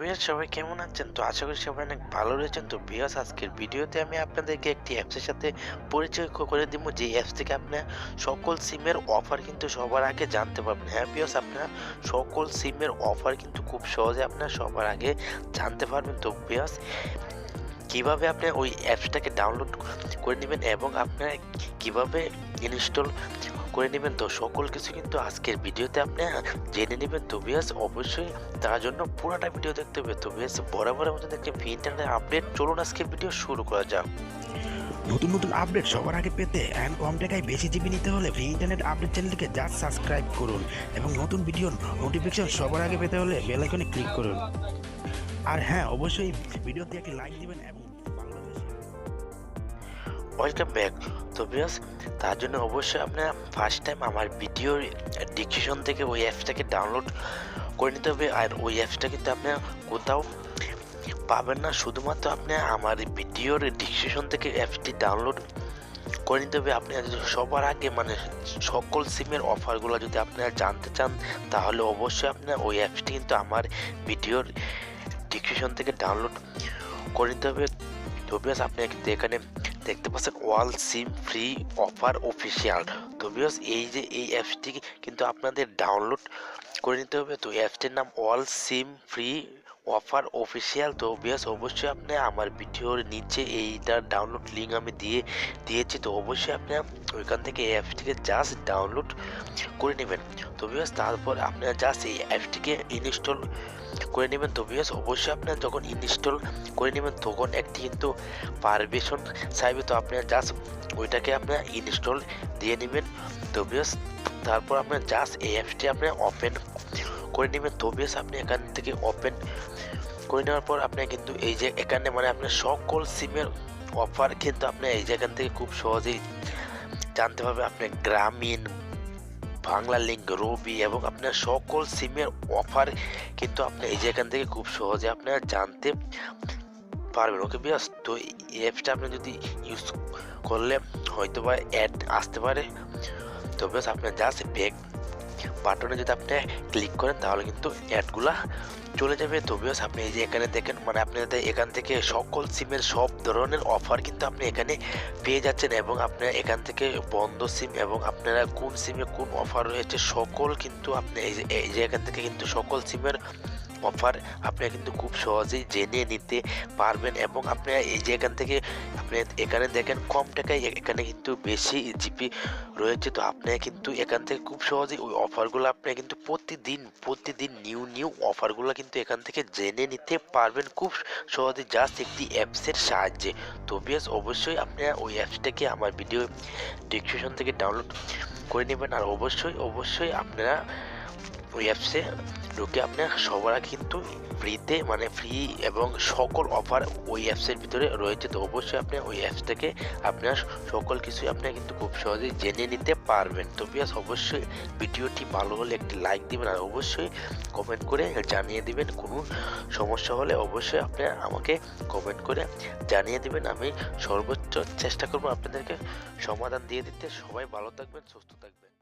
বিয়াস সবাই কেমন আছেন? তো আশা করি সবাই অনেক ভালো রয়েছেন। তো বিয়াস আজকের ভিডিওতে আমি আপনাদেরকে একটি অ্যাপসের সাথে পরিচয় করে দিব। যে অ্যাপস থেকে আপনার সকল সিমের অফার কিন্তু সবার আগে জানতে পারবেন। হ্যাঁ বিয়াস আপনারা সকল সিমের অফার কিন্তু খুব সহজে আপনারা সবার আগে জানতে পারবেন। তো বিয়াস কীভাবে আপনি ওই অ্যাপসটাকে ডাউনলোড করে নেবেন এবং আপনার কীভাবে ইনস্টল করে নেবেন তো সকল কিছু কিন্তু আজকের ভিডিওতে আপনি জেনে নেবেন। তো অবশ্যই তার জন্য পুরোটা ভিডিও দেখতে হবে। তো বিয়াস বরাবরের মতো দেখতে ইন্টারনেট আপডেট চলুন আজকের ভিডিও শুরু করা যাক। নতুন নতুন আপডেট সবার আগে পেতে অ্যান্ড কম টাকায় বেশি জিবি নিতে হলে ফ্রি ইন্টারনেট আপডেট চ্যানেলটিকে জাস্ট সাবস্ক্রাইব করুন এবং নতুন ভিডিওর নোটিফিকেশন সবার আগে পেতে হলে বেল আইকনে ক্লিক করুন। আর হ্যাঁ অবশ্যই ভিডিওতে একটি লাইক দিবেন এবং ওয়েলকাম ব্যাক। তো বিয়াস তার জন্য অবশ্যই আপনার ফার্স্ট টাইম আমার ভিডিওর ডিসক্রিপশন থেকে ওই অ্যাপসটাকে ডাউনলোড করে নিতে হবে। আর ওই অ্যাপসটা কিন্তু আপনার কোথাও পাবেন না। শুধুমাত্র আপনি আমার ভিডিওর ডিসক্রিপশন থেকে অ্যাপসটি ডাউনলোড করে নিতে হবে। আপনি সবার আগে মানে সকল সিমের অফারগুলো যদি আপনারা জানতে চান, তাহলে অবশ্যই আপনার ওই অ্যাপসটি কিন্তু আমার ভিডিওর ডিসক্রিপশন থেকে ডাউনলোড করে নিতে হবে। তো বিয়াস আপনি কিন্তু এখানে দেখতে পাচ্ছেন all SIM free offer official তো বিকজ এই যে এই অ্যাপসটি কিন্তু আপনাদের ডাউনলোড করে নিতে হবে। তো অ্যাপসটির নাম all SIM free offer official তো বিকজ অবশ্যই আপনি আমার ভিডিওর নিচে এইটার ডাউনলোড লিঙ্ক আমি দিয়ে দিয়েছি, তো অবশ্যই আপনি ওইখান থেকে এই অ্যাপসটিকে জাস্ট ডাউনলোড করে নেবেন। তো বিকজ তারপর আপনারা জাস্ট এই অ্যাপসটিকে ইনস্টল করে নেবেন। তো বিকজ অবশ্যই আপনার যখন ইনস্টল করে নেবেন, তখন একটি কিন্তু পারমিশন চাইবে, তো আপনার জাস্ট ওইটাকে আপনার ইনস্টল দিয়ে নেবেন। তো বেশ, তারপর আপনার জাস্ট এই অ্যাপসটি আপনি ওপেন করে নেবেন। তো বেশ আপনি এখান থেকে ওপেন করে নেওয়ার পর আপনি কিন্তু এই যে এখানে মানে আপনার সকল সিমের অফার কিন্তু আপনি এই জায়গান থেকে খুব সহজেই জানতে পারবেন। আপনি গ্রামীণ, বাংলা লিঙ্ক রবি এবং আপনার সকল সিমের অফার কিন্তু আপনি এই জায়গান থেকে খুব সহজে আপনারা জানতে পারবেন। ওকে বিয়াস তো এই অ্যাপসটা আপনি যদি ইউজ করলে হয়তো বা অ্যাড আসতে পারে। তো বেশ আপনার জাস্ট ব্যাক বাটনে যদি আপনি ক্লিক করেন, তাহলে কিন্তু অ্যাডগুলা চলে যাবে। তবেও আপনি এই যে এখানে দেখেন মানে আপনি যাতে এখান থেকে সকল সিমের সব ধরনের অফার কিন্তু আপনি এখানে পেয়ে যাচ্ছেন এবং আপনার এখান থেকে বন্ধ সিম এবং আপনারা কোন সিমে কোন অফার রয়েছে, সকল কিন্তু আপনি এই যে এই যে এখান থেকে কিন্তু সকল সিমের অফার আপনি কিন্তু খুব সহজেই জেনে নিতে পারবেন এবং আপনি এই যে এখান থেকে আপনি এখানে দেখেন কম টাকায় এখানে কিন্তু বেশি জিপি রয়েছে। তো আপনি কিন্তু এখান থেকে খুব সহজেই ওই অফারগুলো আপনি কিন্তু প্রতিদিন প্রতিদিন নিউ নিউ অফারগুলো কিন্তু এখান থেকে জেনে নিতে পারবেন খুব সহজে জাস্ট একটি অ্যাপসের সাহায্যে। তো বেশ অবশ্যই আপনি ওই অ্যাপসটাকে আমার ভিডিও ডিসক্রিপশন থেকে ডাউনলোড করে নেবেন। আর অবশ্যই অবশ্যই আপনারা ওই অ্যাপসে ঢুকে আপনার সবার কিন্তু ফ্রিতে মানে ফ্রি এবং সকল অফার ওই অ্যাপসের ভিতরে রয়েছে। তো অবশ্যই আপনি ওই অ্যাপসটাকে আপনার সকল কিছুই আপনি কিন্তু খুব সহজেই জেনে নিতে পারবেন। তো বিয়াস, অবশ্যই ভিডিওটি ভালো হলে একটি লাইক দিবেন আর অবশ্যই কমেন্ট করে জানিয়ে দিবেন। কোনো সমস্যা হলে অবশ্যই আপনি আমাকে কমেন্ট করে জানিয়ে দিবেন। আমি সর্বোচ্চ চেষ্টা করব আপনাদেরকে সমাধান দিয়ে দিতে। সবাই ভালো থাকবেন, সুস্থ থাকবেন।